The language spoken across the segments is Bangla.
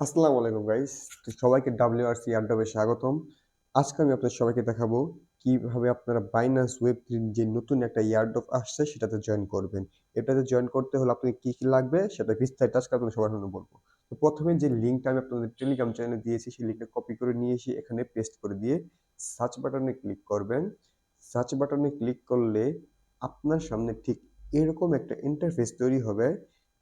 আসসালামু আলাইকুম গাইস তো সবাইকে ডাব্লিউআরসি আড্ডাবে স্বাগতম। আজকে আমি আপনাদের সবাইকে দেখাবো কীভাবে আপনারা বাইনান্স ওয়েব থ্রির যে নতুন একটা ইয়ারড্রপ আসছে, সেটাতে জয়েন করবেন। এটাতে জয়েন করতে হলে আপনার কি কি লাগবে, সেটা বিস্তারিত আজকে আপনাদের সবার সামনে বলব। তো প্রথমে যে লিঙ্কটা আমি আপনাদের টেলিগ্রাম চ্যানেলে দিয়েছি, সেই লিঙ্কটা কপি করে নিয়ে এসে এখানে পেস্ট করে দিয়ে সার্চ বাটনে ক্লিক করবেন। সার্চ বাটনে ক্লিক করলে আপনার সামনে ঠিক এরকম একটা ইন্টারফেস তৈরি হবে,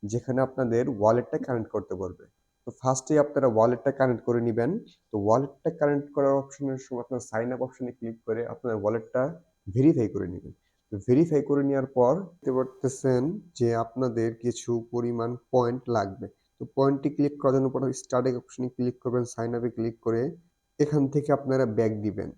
যেখানে আপনাদের ওয়ালেটটা কানেক্ট করতে পারবে। তো ফার্স্টে আপনারা ওয়ালেটটা কানেক্ট করে নেবেন। তো ওয়ালেটটা কানেক্ট করার অপশনের সময় আপনার সাইন আপ অপশনে ক্লিক করে আপনার ওয়ালেটটা ভেরিফাই করে নেবেন। তো ভেরিফাই করে নেওয়ার পর দেখতে পারতেছেন যে আপনাদের কিছু পরিমাণ পয়েন্ট লাগবে। তো পয়েন্টটি ক্লিক করার জন্য প্রথমে স্টার্ট অপশনে ক্লিক করবেন সাইন আপে ক্লিক করে এখান থেকে আপনারা ব্যাক দিবেন।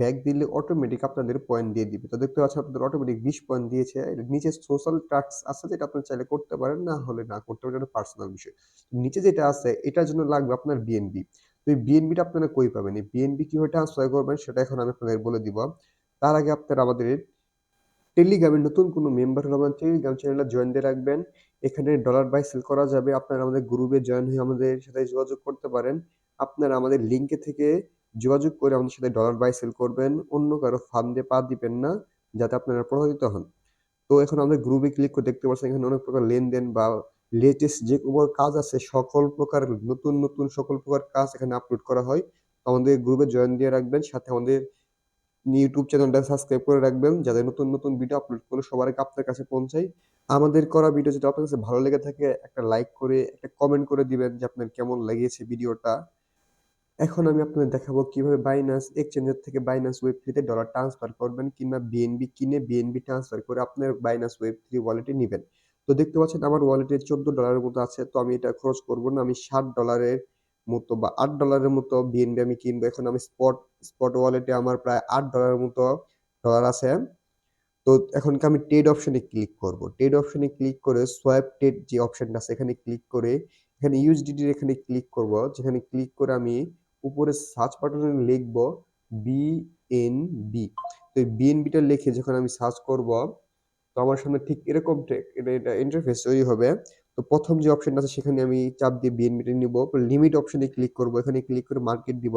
ব্যাক দিলে অটোমেটিক আপনাদের পয়েন্ট দিয়ে দিবে। তো দেখতে পাচ্ছেন আপনাদের অটোমেটিক বিশ পয়েন্ট দিয়েছে। নিচে সোশ্যাল টাস্ক আছে যেটা আপনি চাইলে করতে পারেন, না হলে না করতে পারেন পার্সোনাল বিষয়। নিচে যেটা আছে, এটার জন্য লাগবে আপনার বিএনবি তো এই বিএনবিটা আপনারা কই পাবেন? এই বিএনবি কীভাবে ট্রান্সফার করবেন সেটা এখন আমি আপনাদের বলে দিব। তার আগে আপনারা আমাদের টেলিগ্রামের নতুন কোনো মেম্বার হলে আমাদের টেলিগ্রাম চ্যানেলটা জয়েন দিয়ে রাখবেন। এখানে ডলার বাই সেল করা যাবে। আপনারা আমাদের গ্রুপে জয়েন হয়ে আমাদের সাথে যোগাযোগ করতে পারেন। আপনারা আমাদের লিঙ্কে থেকে যোগাযোগ করে আমাদের সাথে ডলার বাই সেল করবেন, অন্য কারও ফান্ডে পা দিবেন না, যাতে আপনারা প্রভাবিত হন। তো এখন আমাদের গ্রুপে ক্লিক করে দেখতে পাচ্ছেন, এখানে অনেক প্রকার লেনদেন বা লেটেস্ট যে কোনো কাজ আছে, সকল প্রকার নতুন নতুন সকল প্রকার কাজ এখানে আপলোড করা হয়। আমাদের গ্রুপে জয়েন দিয়ে রাখবেন, সাথে আমাদের ইউটিউব চ্যানেলটা সাবস্ক্রাইব করে রাখবেন, যাতে নতুন নতুন ভিডিও আপলোড করলে সবার আগে আপনার কাছে পৌঁছায়। আমাদের করা ভিডিও যদি আপনার কাছে ভালো লেগে থাকে, একটা লাইক করে, একটা কমেন্ট করে দিবেন যে আপনার কেমন লেগেছে ভিডিওটা এখন আমি আপনাদের দেখাবো কীভাবে বাইনান্স এক্সচেঞ্জের থেকে বাইনান্স ওয়েব থ্রিতে ডলার ট্রান্সফার করবেন কিংবা বিএনবি কিনে বিএনবি ট্রান্সফার করে আপনার বাইনান্স ওয়েব থ্রি ওয়ালেটে নেবেন। তো দেখতে পাচ্ছেন আমার ওয়ালেটে চোদ্দ ডলারের মতো আছে, তো আমি এটা খরচ করব না, আমি ষাট ডলারের মতো বা আট ডলারের মতো বিএনবি আমি কিনবো। এখন আমি স্পট স্পট ওয়ালেটে আমার প্রায় আট ডলারের মতো ডলার আছে। তো এখন আমি ট্রেড অপশনে ক্লিক করব। ট্রেড অপশনে ক্লিক করে সোয়াইপ ট্রেড যে অপশনটা আছে, এখানে ক্লিক করে, এখানে ইউএসডিটির এখানে ক্লিক করব। যেখানে ক্লিক করে আমি উপরে সার্চ বাটনে লিখব বিএনবি তো এই বিএনবিটা লিখে যখন আমি সার্চ করব, তো আমার সামনে ঠিক এরকম এটা এটা ইন্টারফেস তৈরি হবে। তো প্রথম যে অপশনটা আছে সেখানে আমি চাপ দিয়ে বিএনবিটা নিব। লিমিট অপশনে ক্লিক করব। এখানে ক্লিক করে মার্কেট দিব।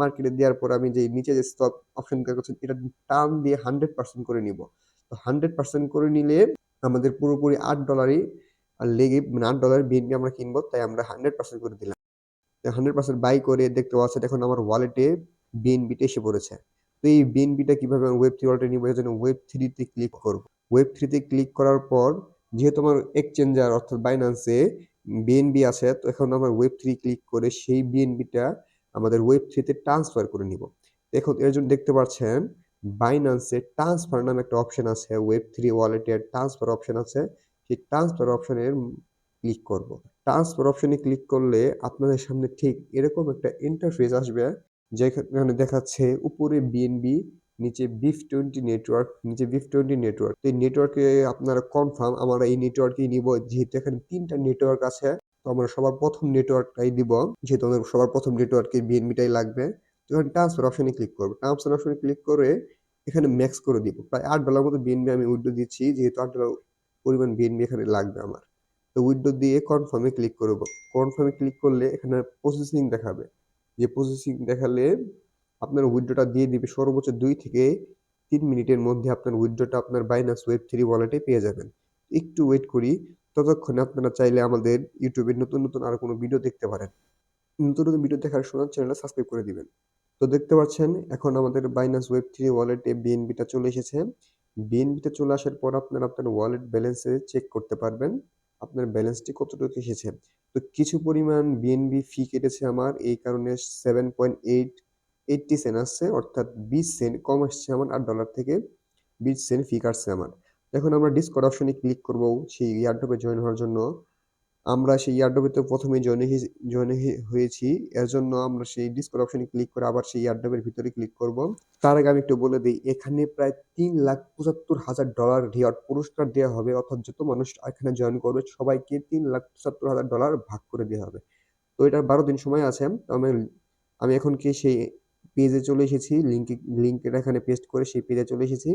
মার্কেটে দেওয়ার পর আমি যে নিচে যে স্টপ অপশন করছেন, এটা টার্ম দিয়ে হান্ড্রেড পার্সেন্ট করে নিব। তো হান্ড্রেড পার্সেন্ট করে নিলে আমাদের পুরোপুরি আট ডলারই লেগে মানে আট ডলার বিএনবি আমরা কিনবো, তাই আমরা হান্ড্রেড পার্সেন্ট করে দিলাম। হান্ড্রেড পার্সেন্ট বাই করে দেখতে পাচ্ছেন এখন আমার ওয়ালেটে বিএনবিটা এসে পড়েছে। তো এই বিএনবিটা কীভাবে আমি ওয়েব থ্রি ওয়ালেটে নিব এর জন্য ওয়েব থ্রিতে ক্লিক করব। ওয়েব থ্রিতে ক্লিক করার পর যেহেতু আমার এক্সচেঞ্জার অর্থাৎ বাইন্যান্সে বিএনবি আছে, তো এখন আমার ওয়েব থ্রি ক্লিক করে সেই বিএনবিটা আমাদের ওয়েব থ্রিতে ট্রান্সফার করে নিব। দেখুন এর জন্য দেখতে পাচ্ছেন বাইন্যান্সে ট্রান্সফার নামে একটা অপশন আছে ওয়েব থ্রি ওয়ালেটের ট্রান্সফার অপশন আছে, সেই ট্রান্সফার অপশনের ক্লিক করব। ট্রান্সফার অপশনে ক্লিক করলে আপনাদের সামনে ঠিক এরকম একটা ইন্টারফেস আসবে, যেখানে দেখাচ্ছে উপরে বিএনবি নিচে বিফ টোয়েন্টি নেটওয়ার্ক নিচে বিফ টোয়েন্টি নেটওয়ার্ক এই নেটওয়ার্কে আপনারা কনফার্ম আমরা এই নেটওয়ার্কেই নিব, যেহেতু এখানে তিনটা নেটওয়ার্ক আছে, তো আমরা সবার প্রথম নেটওয়ার্কটাই দিব, যেহেতু আমাদের সবার প্রথম নেটওয়ার্কে বিএনবিটাই লাগবে। তো এখানে ট্রান্সফার অপশনে ক্লিক করব। ট্রান্সফার অপশনে ক্লিক করে এখানে ম্যাক্স করে দিব। প্রায় আট ডলার মতো বিএনবি আমি উইড্রো দিচ্ছি, যেহেতু আট ডলার পরিমাণ বিএনবি এখানে লাগবে আমার। তো উইন্ডো দিয়ে কনফার্মে ক্লিক করব। কনফার্মে ক্লিক করলে এখানে প্রসেসিং দেখাবে। যে প্রসেসিং দেখালে আপনার উইন্ডোটা দিয়ে দিবে সর্বোচ্চ দুই থেকে তিন মিনিটের মধ্যে আপনার উইন্ডোটা আপনার বাইনাস ওয়েব থ্রি ওয়ালেটে পেয়ে যাবেন। একটু ওয়েট করি, ততক্ষণে আপনারা চাইলে আমাদের ইউটিউবে নতুন নতুন আরও কোনো ভিডিও দেখতে পারেন। নতুন নতুন ভিডিও দেখার সময় চ্যানেলটা সাবস্ক্রাইব করে দিবেন। তো দেখতে পাচ্ছেন, এখন আমাদের বাইনাস ওয়েব থ্রি ওয়ালেটে বিএনবিটা চলে এসেছে। বিএনবিটা চলে আসার পর আপনারা আপনার ওয়ালেট ব্যালেন্সে চেক করতে পারবেন। আপনার ব্যালেন্সটি কতটুকু এসেছে? তো কিছু পরিমাণ বিএনবি ফি কেটেছে আমার, এই কারণে seven point eight eighty cent আসছে, অর্থাৎ বিশ সেন্ট কম আসছে আমার, আট ডলার থেকে বিশ সেন্ট ফি কাটছে আমার। এখন আমরা ডিসকট অপশনে ক্লিক করব, সেই ইয়ারডপে জয়েন হওয়ার জন্য। আমরা সেই ইয়ারডপেতে প্রথমে জয়েন জয়েন হয়েছি। এর জন্য আমরা সেই ডিসকট অপশনে ক্লিক করে আবার সেই ইয়ারডপের ভিতরে ক্লিক করব। তার আগে আমি একটু বলে দিই, এখানে প্রায় তিন লাখ পঁচাত্তর হাজার ডলার রিওয়ার্ড পুরস্কার দেওয়া হবে। অর্থাৎ যত মানুষ এখানে জয়েন করবে, সবাইকে তিন লাখ পঁচাত্তর হাজার ডলার ভাগ করে দেওয়া হবে। তো এটার বারো দিন সময় আছে। আমি আমি এখন কি সেই পেজে চলে এসেছি? লিঙ্কে লিঙ্কটা এখানে পেস্ট করে সেই পেজে চলে এসেছি।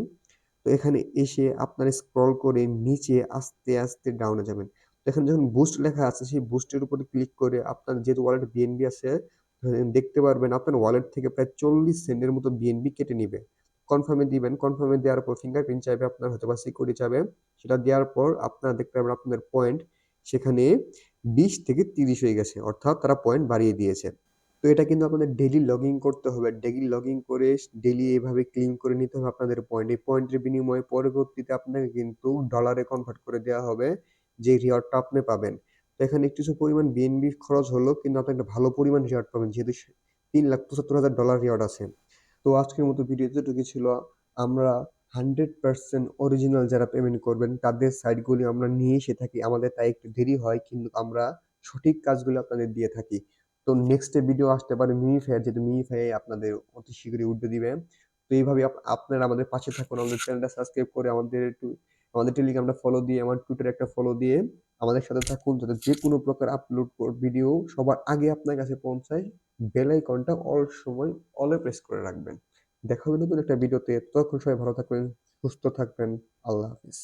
তো এখানে এসে আপনারা স্ক্রল করে নিচে আস্তে আস্তে ডাউনে যাবেন। এখানে যখন বুস্ট লেখা আছে, সেই বুস্টের উপরে ক্লিক করে আপনার যেহেতু ওয়ালেটে বিএনবি আছে দেখতে পারবেন আপনার ওয়ালেট থেকে প্রায় চল্লিশ সেন্টের মতো বিএনবি কেটে নিবে। কনফার্মে দিবেন কনফার্মে দেওয়ার পর ফিঙ্গারপ্রিন্ট চাইবে, আপনার হয়তো বা সিকিউরিটি চাইবে। সেটা দেওয়ার পর আপনারা দেখতে পারবেন আপনাদের পয়েন্ট সেখানে বিশ থেকে তিরিশ হয়ে গেছে, অর্থাৎ তারা পয়েন্ট বাড়িয়ে দিয়েছে। তো এটা কিন্তু আপনাদের ডেইলি লগইন করতে হবে। ডেইলি লগইন করে ডেইলি এইভাবে ক্লেম করে নিতে হবে আপনাদের পয়েন্ট এই পয়েন্টের বিনিময়ে পরবর্তীতে আপনাকে কিন্তু ডলারে কনভার্ট করে দেওয়া হবে। যে রিওয়ার্ডটা আপনি পাবেন। তো এখানে কিছু পরিমাণ বিএনবি খরচ হলো, কিন্তু আপনি একটা ভালো পরিমাণ রিওয়ার্ড পাবেন, যেহেতু তিন লাখ পঁচাত্তর হাজার ডলার রিওয়ার্ড আছে। তো আজকের মতো ভিডিও এতটুকু ছিল। আমরা হান্ড্রেড পার্সেন্ট অরিজিনাল যারা পেমেন্ট করবেন, তাদের সাইটগুলি আমরা নিয়ে এসে থাকি। আমাদের তাই একটু দেরি হয়, কিন্তু আমরা সঠিক কাজগুলো আপনাদের দিয়ে থাকি। তো নেক্সট ভিডিও আসতে পারে মিমিফাই যেহেতু মিমিফাই আপনাদের অতি শীঘ্রই উঠে দিবে। তো এইভাবে আপ- আপনারা আমাদের পাশে থাকুন। আমাদের চ্যানেলটা সাবস্ক্রাইব করে আমাদের একটু আমাদের টেলিগ্রামটা ফলো দিয়ে, আমার টুইটারে একটা ফলো দিয়ে আমাদের সাথে থাকুন, যাতে যে কোনো প্রকার আপলোড ভিডিও সবার আগে আপনার কাছে পৌঁছায় বেল আইকনটা অল সময় অলে প্রেস করে রাখবেন। দেখা হবে নতুন একটা ভিডিওতে তখন সবাই ভালো থাকবেন, সুস্থ থাকবেন। আল্লাহ হাফিজ।